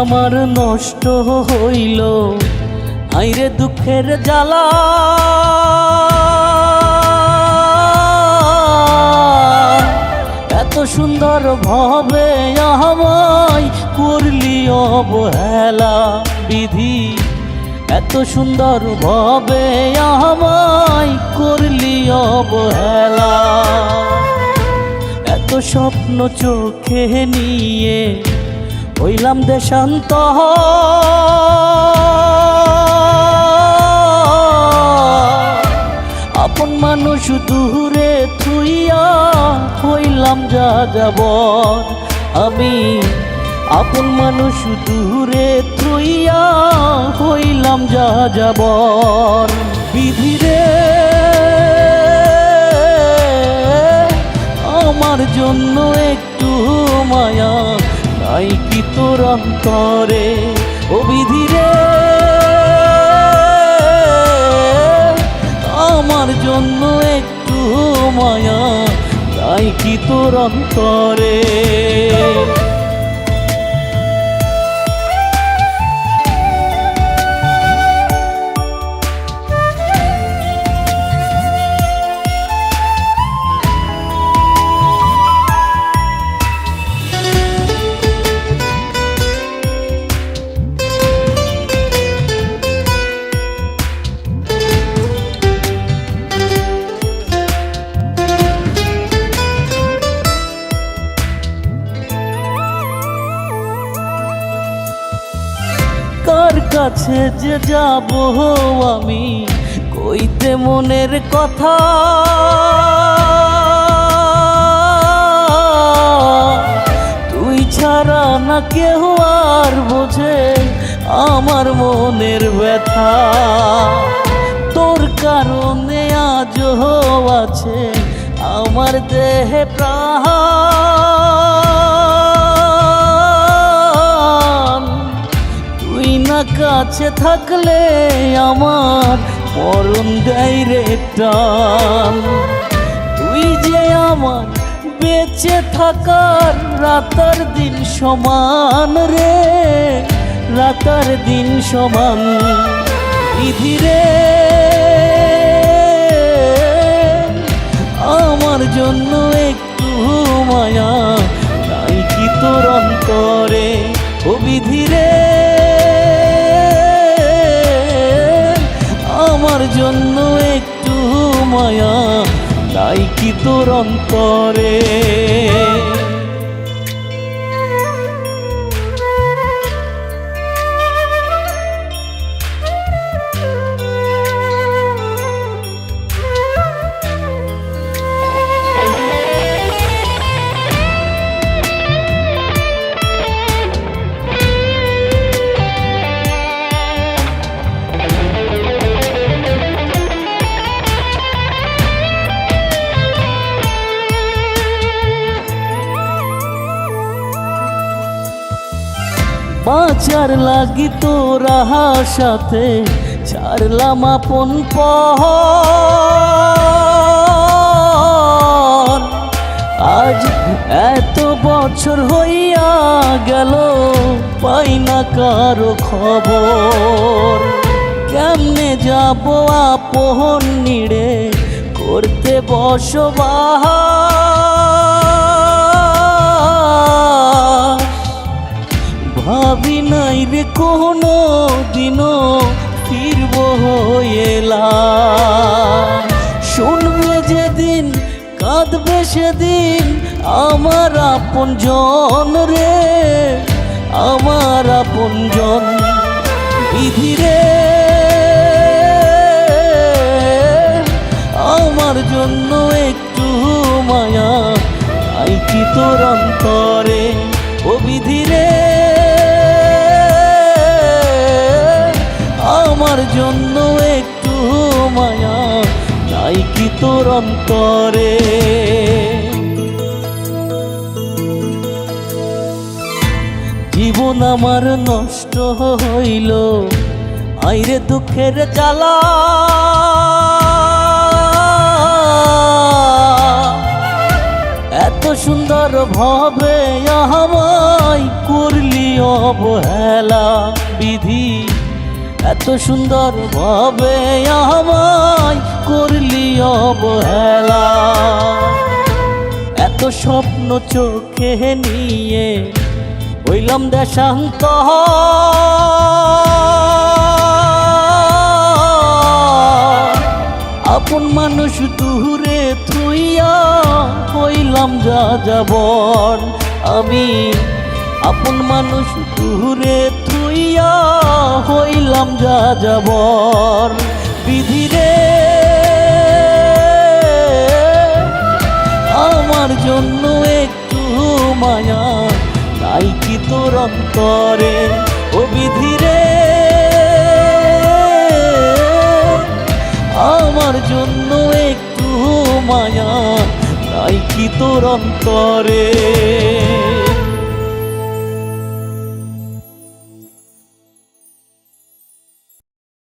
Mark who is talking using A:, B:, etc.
A: আমার নষ্ট হইল। আইরে দুঃখের জ্বালা। এত সুন্দর ভাবে আমায় করলি অবহেলা বিধি। এত সুন্দর ভাবে আমায় করলি অবহেলা। এত স্বপ্ন চোখে নিয়ে হইলাম দেশান্ত আপন মানুষ দূরে থুইয়া হইলাম যা যাব আমি আপন মানুষ দূরে থুইয়া হইলাম যা যাব বিধিরে আমার জন্য একটু মায়া নাই কি তোর অন্তরে ও বিধিরে। আমার জন্য একটু মায়া তাই কি তোর অন্তরে? কাছে যে যাব আমি, কইতে মনের কথা। তুই ছাড়া না কেউ আর বোঝে আমার মনের ব্যথা। তোর কারণে আজ আছে আমার দেহে প্রাণ। কাছে থাকলে আমার মরণ দেয় রে টান তুই যে আমার বেঁচে থাকার রাতার দিন সমান রে, রাতার দিন সমান বিধিরে আমার জন্য একটু মায়া, নাই কি তোর অন্তরে ও মায়া নাই কি তোর অন্তরে? বাঁচার লাগি তোরা সাথে, ছাড়লাম আপন পর আজ এত বছর হইয়া গেল, পাই না কারও খবর। কেমনে যাব আপন নিড়ে, করতে বসবাস কোনো দিনও ফিরব এলা। শুনবে যেদিন, কাঁদবে সেদিন আমার আপন জন রে, আমার আপন জন বিধিরে আমার জন্য একটু মায়া তাই কি তোর অন্তরে? তোর অন্তরে। জীবন আমার নষ্ট হইল, আইরে দুঃখের জ্বালা। এত সুন্দর ভাবে আমায় করলি অবহেলা। সুন্দর ভাবে আমায় করলি অবহেলা। এত স্বপ্ন চোখে নিয়ে হইলাম দেশান্ত। আপন মানুষ দূরে থুইয়া হইলাম যা যাবন আমি আপন মানুষ দূরে থুইয়া হইলাম যা যাবন বিধিরে আমার জন্য একটু মায়া নাই কি তোর অন্তরে ও বিধিরে আমার জন্য একটু মায়া নাই কি তোর অন্তরে?